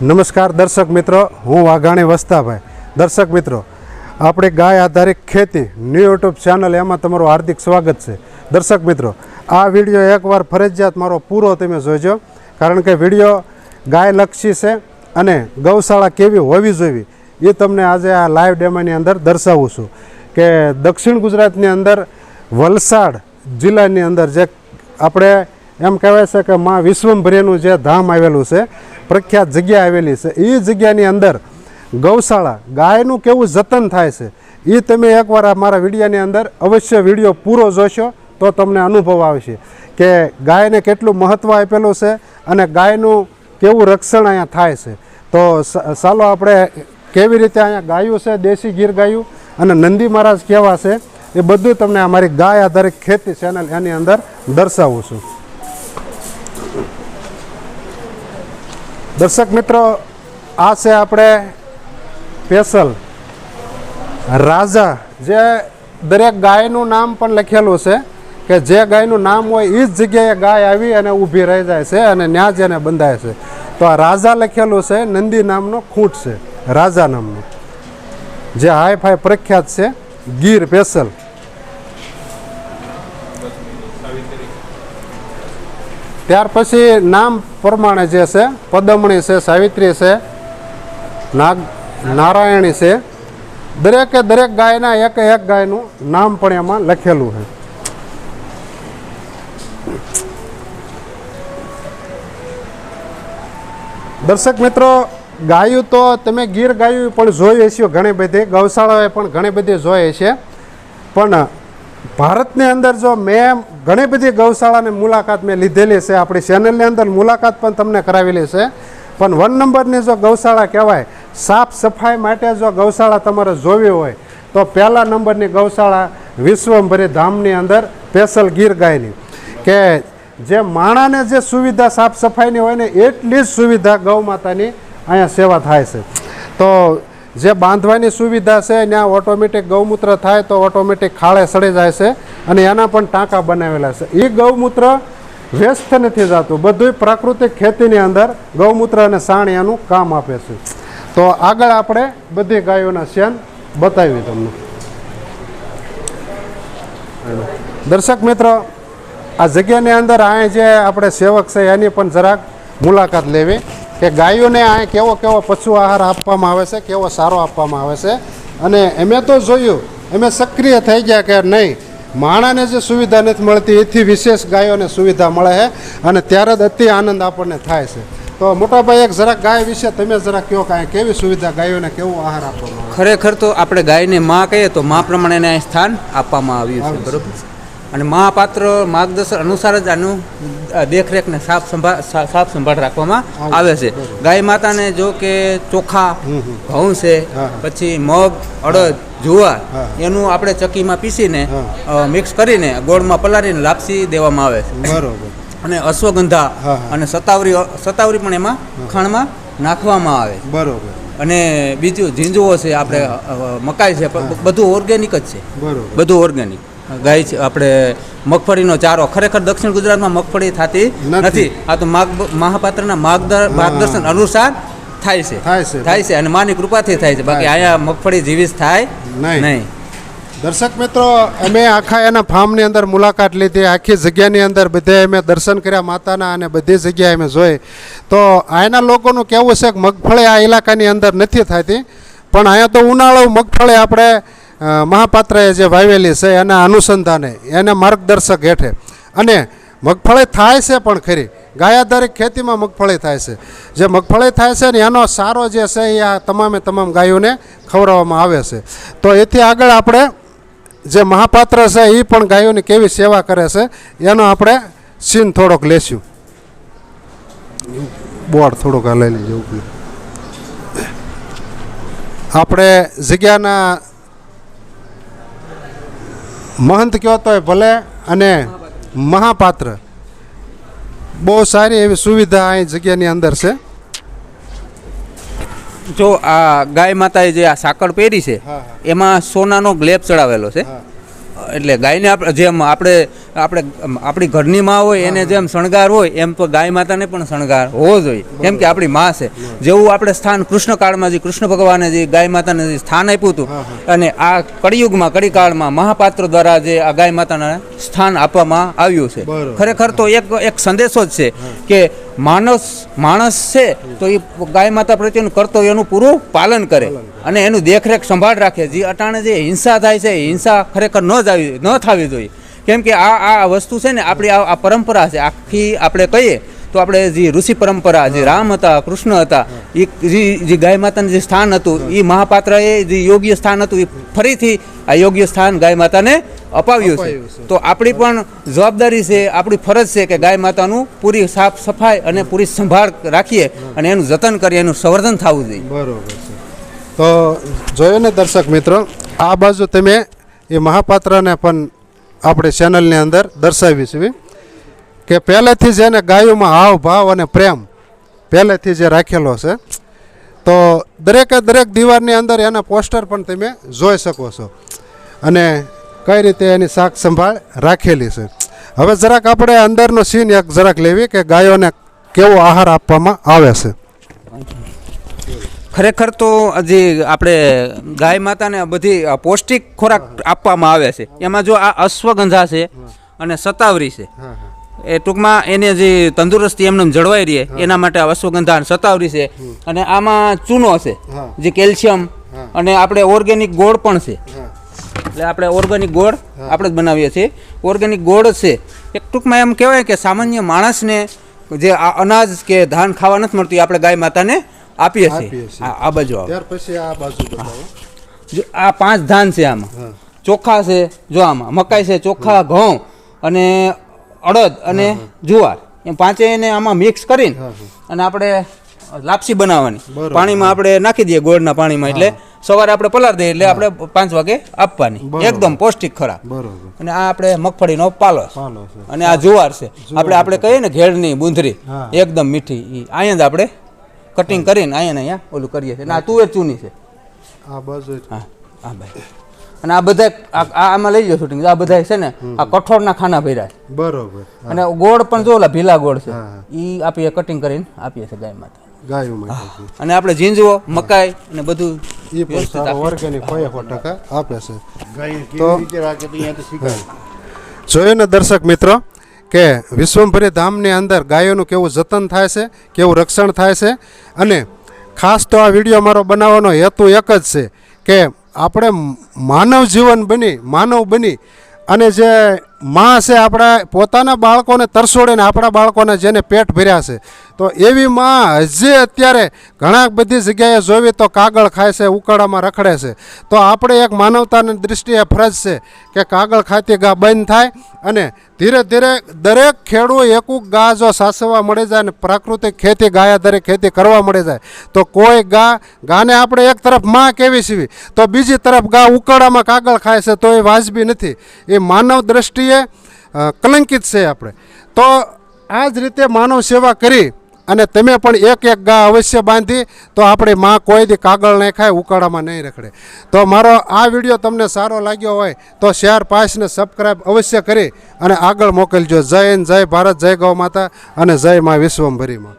નમસ્કાર દર્શક મિત્રો, હું વાઘાણી વસ્તાભાઈ. દર્શક મિત્રો, આપણે ગાય આધારિત ખેતી ન્યૂ યુટ્યુબ ચેનલ એમાં તમારું હાર્દિક સ્વાગત છે. દર્શક મિત્રો, આ વીડિયો એકવાર ફરજિયાત મારો પૂરો તમે જોજો, કારણ કે વીડિયો ગાયલક્ષી છે અને ગૌશાળા કેવી હોવી જોઈએ એ તમને આજે આ લાઈવ ડેમાની અંદર દર્શાવું છું. કે દક્ષિણ ગુજરાતની અંદર વલસાડ જિલ્લાની અંદર જે આપણે એમ કહેવાય છે કે માં વિશ્વંભરીનું જે ધામ આવેલું છે, પ્રખ્યાત જગ્યા આવેલી છે એ જગ્યાની અંદર ગૌશાળા, ગાયનું કેવું જતન થાય છે એ તમે એકવાર આ મારા વિડીયોની અંદર અવશ્ય વીડિયો પૂરો જોશો તો તમને અનુભવ આવશે કે ગાયને કેટલું મહત્ત્વ આપેલું છે અને ગાયનું કેવું રક્ષણ અહીંયા થાય છે. તો ચાલો આપણે કેવી રીતે અહીંયા ગાયું છે, દેશી ગીર ગાયું અને નંદી મહારાજ કેવા છે, એ બધું તમને અમારી ગાય આધારિત ખેતી ચેનલ એની અંદર દર્શાવું છું. દર્શક મિત્રો, આ છે આપણે સ્પેશલ રાજા. જે દરેક ગાયનું નામ પણ લખેલું છે કે જે ગાયનું નામ હોય એ જ જગ્યાએ ગાય આવી અને ઊભી રહી જાય છે અને ન્યા જ એને બંધાય છે. તો આ રાજા લખેલું છે, નંદી નામનો ખૂંટ છે, રાજા નામનું. જે હાઈ ફાઈ પ્રખ્યાત છે, ગીર સ્પેશલ ત્યાર પછી નામ પ્રમાણે જે છે, પદમણી છે, સાવિત્રી છે, નાગ, નારાયણી છે. દરેકે દરેક ગાયના એક એક ગાયનું નામ પણ એમાં લખેલું છે. દર્શક મિત્રો, ગાયું તો તમે ગીર ગાયું પણ જોઈ હશે ઘણી બધી, ગૌશાળાએ પણ ઘણી બધી જોઈ છે પણ ભારતની અંદર જો મેં ઘણી બધી ગૌશાળાની મુલાકાત મેં લીધેલી છે, આપણી ચેનલની અંદર મુલાકાત પણ તમને કરાવેલી છે. પણ વન નંબરની જો ગૌશાળા કહેવાય, સાફ સફાઈ માટે જો ગૌશાળા તમારે જોવી હોય, તો પહેલા નંબરની ગૌશાળા વિશ્વંભરી ધામની અંદર સ્પેશલ ગીર ગાયની. કે જે માણાને જે સુવિધા સાફ સફાઈની હોય ને, એટલી જ સુવિધા ગૌ માતાની અહીંયા સેવા થાય છે. તો જે બાંધવાની સુવિધા છે ત્યાં ઓટોમેટિક ગૌમૂત્ર થાય તો ઓટોમેટિક ખાળે સડી જાય છે અને એના પણ ટાંકા બનાવેલા છે. એ ગૌમૂત્ર વ્યસ્ત નથી જતું. બધું પ્રાકૃતિક ખેતીની અંદર ગૌમૂત્ર અને સાણ એનું કામ આપે છે. તો આગળ આપણે બધી ગાયોના શેન બતાવી તમને. દર્શક મિત્રો, આ જગ્યાની અંદર અહીં જે આપણે સેવક છે એની પણ જરાક મુલાકાત લેવી. કે ગાયોને અહીં કેવો કેવો પશુ આહાર આપવામાં આવે છે કેવો સારો આપવામાં આવે છે. અને એમે તો જોયું એમે સક્રિય થઈ ગયા કે નહીં માણાને જે સુવિધા નથી મળતી એથી વિશેષ ગાયોને સુવિધા મળે છે અને ત્યારે જ અતિ આનંદ આપણને થાય છે. તો મોટાભાઈ એક જરાક ગાય વિશે તમે જરાક કહો કે કેવી સુવિધા ગાયોને કેવો આહાર આપવામાં ખરેખર તો આપણે ગાયને માં કહીએ તો માં પ્રમાણે સ્થાન આપવામાં આવ્યું છે બરોબર? અને મહાપાત્ર માર્ગદર્શન અનુસાર જ આનું દેખરેખને સાફ સંભાળ સાફ સંભાળ રાખવામાં આવે. છે. ગાય માતાને જો કે ચોખા ઘઉં છે પછી મગ અડદ જુવાર એનું આપણે ચક્કીમાં પીસીને મિક્સ કરીને ગોળમાં પલાળીને લાપસી દેવામાં આવે છે. બરોબર. અને અશ્વગંધા. અને સતાવરી સતાવરી પણ એમાં ખાણમાં નાખવામાં આવે. બરોબર. અને બીજું ઝીંઝુઓ છે આપણે મકાઈ છે બધું ઓર્ગેનિક જ છે. બધું ઓર્ગેનિક ગાય છે આપણે મગફળીનો ચારો. ખરેખર દક્ષિણ ગુજરાતમાં મગફળી થતી નથી. આ તો માગ મહાપાત્રના માર્ગદર- માર્ગદર્શન અનુસાર થાય છે. થાય છે. અને માની કૃપાથી થાય છે. બાકી. અહીંયા મગફળી જીવિત થાય નહીં. દર્શક મિત્રો અમે આખા એના ફાર્મની અંદર મુલાકાત લીધી. આખી જગ્યાની અંદર બધે અમે દર્શન કર્યા માતાના અને બધી જગ્યાએ અમે જોઈ. તો અહીંના લોકોનું કેવું છે કે મગફળી આ ઇલાકાની અંદર નથી થતી. પણ અહીંયા તો ઉનાળો મગફળી આપણે મહાપાત્રએ જે વાવેલી છે એના અનુસંધાને, એને માર્ગદર્શક હેઠે. અને મગફળી થાય છે પણ ખરી. ગાય આધારિત ખેતીમાં મગફળી થાય છે. જે મગફળી થાય છે ને એનો સારો જે છે એ આ તમામે તમામ ગાયોને ખવડાવવામાં આવે છે. તો એથી આગળ આપણે જે મહાપાત્ર છે એ પણ ગાયોની કેવી સેવા કરે છે, એનો આપણે સીન થોડોક લેશું. બોર્ડ થોડુંક હલાવી લેજો આપણે જગ્યાના મહંત કહેતો તોય ભલે અને મહાપાત્ર. બહુ સારી એવી સુવિધા અહીં જગ્યાની અંદર છે. જો આ ગાય માતાએ જે આ સાકળ પહેરી છે એમાં સોનાનો ગ્લેબ ચડાવેલો છે. એટલે ગાયને આપણે જેમ આપણે આપણે આપણી ઘરની માં હોય એને જેમ શણગાર હોય એમ તો ગાય માતાને પણ શણગાર હોવો જોઈએ. કેમ કે આપણી માં છે. જેવું આપણે સ્થાન કૃષ્ણ કાળમાં જે કૃષ્ણ ભગવાને જે ગાય માતાને જે સ્થાન આપ્યું હતું અને આ કળિયુગમાં કળીકાળમાં મહાપાત્ર દ્વારા જે આ ગાય માતાને સ્થાન આપવામાં આવ્યું છે. ખરેખર તો એક એક સંદેશો જ છે કે માણસ માણસ છે, તો એ ગાય માતા પ્રત્યેનું કર્તવ્યનું પૂરું પાલન કરે. અને એનું દેખરેખ સંભાળ રાખે. જે અટાણે જે હિંસા થાય છે, એ હિંસા ખરેખર ન જાવી ન થવી જોઈએ. કેમ કે આ આ વસ્તુ છે ને, આપણી આ પરંપરા છે. આખી આપણે કહીએ, તો આપણે જે ઋષિ પરંપરા, જે રામ હતા, કૃષ્ણ હતા એ જે ગાય માતાનું જે સ્થાન હતું એ મહાપાત્રએ જે યોગ્ય સ્થાન હતું, એ ફરીથી આ યોગ્ય સ્થાન ગાય માતાને અપાવ્યું છે. અપાવ્યું છે. તો આપણી પણ જવાબદારી છે આપણી ફરજ છે કે ગાય માતાનું પૂરી સાફ સફાઈ અને પૂરી સંભાળ રાખીએ અને એનું જતન કરીએ એનું સંવર્ધન થવું જોઈએ. બરોબર છે. તો જોયું ને દર્શક મિત્રો આ બાજુ તમે એ મહાપાત્રને પણ આપણે ચેનલની અંદર દર્શાવી છે કે પહેલેથી જ એને ગાયોમાં હાવ ભાવ અને પ્રેમ પહેલેથી જે રાખેલો છે. તો દરેકે દરેક દીવારની અંદર એના પોસ્ટર પણ તમે જોઈ શકો છો. અને કઈ રીતે એની શાક સંભાળ રાખેલી છે. હવે જરાક આપણે અંદરનો સીન એક જરાક લેવી કે ગાયોને કેવો આહાર આપવામાં આવે છે. ખરેખર તો જે આપણે ગાય માતાને બધી પૌષ્ટિક ખોરાક આપવામાં આવે છે. એમાં જો આ અશ્વગંધા છે અને સતાવરી છે. એ ટૂંકમાં એને જે તંદુરસ્તી એમને જળવાઈ રહે એના માટે આ અશ્વગંધા અને સતાવરી છે. અને આમાં ચૂનો છે જે કેલ્શિયમ અને આપણે ઓર્ગેનિક ગોળ પણ છે. એટલે આપણે ઓર્ગેનિક ગોળ આપણે જ બનાવીએ છીએ. ઓર્ગેનિક ગોળ છે. એક ટૂંકમાં એમ કહેવાય કે સામાન્ય માણસને જે આ અનાજ કે ધાન ખાવા નથી મળતું આપણે ગાય માતાને આપીએ છીએ. આ બાજુ ત્યાર પછી આ બાજુ જો આ પાંચ ધાન છે આમાં. ચોખા છે જો આમાં. મકાઈ છે ચોખા ઘઉં અને અડદ અને જુવાર. એમ પાંચેયને આમાં મિક્સ કરીને અને આપણે લાપસી બનાવવાની. પાણીમાં આપણે નાખી દઈએ ગોળના પાણીમાં એટલે સવારે આપણે પલાર દઈએ એટલે આપણે પાંચ વાગે આપવાની. એકદમ પૌષ્ટિક ખરા બરોબર. અને આ આપણે મગફળીનો પાલો અને આ જુવાર છે. આપણે આપણે કહીએ ને ઘેડની બુંધરી એકદમ મીઠી. અહીંયા જ આપણે કટિંગ કરીને અહીંયા અહીંયા ઓલું કરીએ છીએ. અને આ તુવેર ચૂની છે. હા બસ હા હા ભાઈ. અને આ બધા આમાં લઈ જાઓ શૂટિંગ આ બધા છે ને આ કઠોળના ખાના ભર્યા છે. બરોબર. અને ગોળ પણ જો ઓલા ભીલા ગોળ છે. એ ઈ આપીએ કટિંગ કરીને આપીએ છીએ ગાય માતા ગાયો માટે અને આપણે ઝીંજવો મકાઈ અને બધું એ પણ સારો ઓર્ગેનિક હોય સો ટકા આપે છે. ગાય તો- કેવી રીતે રાખે તો અહીંયા તો શીખાય જોયું ને દર્શક મિત્રો કે વિશ્વંભરી ધામની અંદર ગાયોનું કેવું જતન થાય છે કેવું રક્ષણ થાય છે અને ખાસ તો આ વીડિયો મારો બનાવવાનો હેતુ એક જ છે કે આપણે માનવ જીવન બની માનવ બની અને જે માં છે આપણા, પોતાના બાળકોને તરસોડીને આપણા બાળકોને જેને પેટ ભર્યા છે. તો એવી માં હજી અત્યારે ઘણા બધી જગ્યાએ જોવી તો કાગળ ખાય છે, ઉકાળામાં રખડે છે. તો આપણે એક માનવતાની દૃષ્ટિએ ફરજ છે કે કાગળ ખાતી ગા બંધ થાય અને ધીરે ધીરે દરેક ખેડૂત એકૂક ગા જો સાસવવા મળી જાય ને પ્રાકૃતિક ખેતી ગાયા દરેક ખેતી કરવા મળી જાય, તો કોઈ ગા, ગાને આપણે એક તરફમાં કેવી સીવી? તો બીજી તરફ ગા ઉકાળામાં કાગળ ખાય છે, તો એ વાજબી નથી. એ માનવ દ્રષ્ટિએ અ, કલંકિત છે આપણે. તો આ જ રીતે માનવ સેવા કરી અને તમે પણ એક એક ગા અવશ્ય બાંધી તો આપણે માં કોઈ દી કાગળ નહીં ખાય ઉકાળામાં નહીં રખડે. તો મારો આ વીડિયો તમને સારો લાગ્યો હોય તો શેર પાસને સબસ્ક્રાઈબ અવશ્ય કરી અને આગળ મોકલજો. જય હિન્દ જય ભારત જય ગૌ માતા અને જય મા વિશ્વંભરીમાં.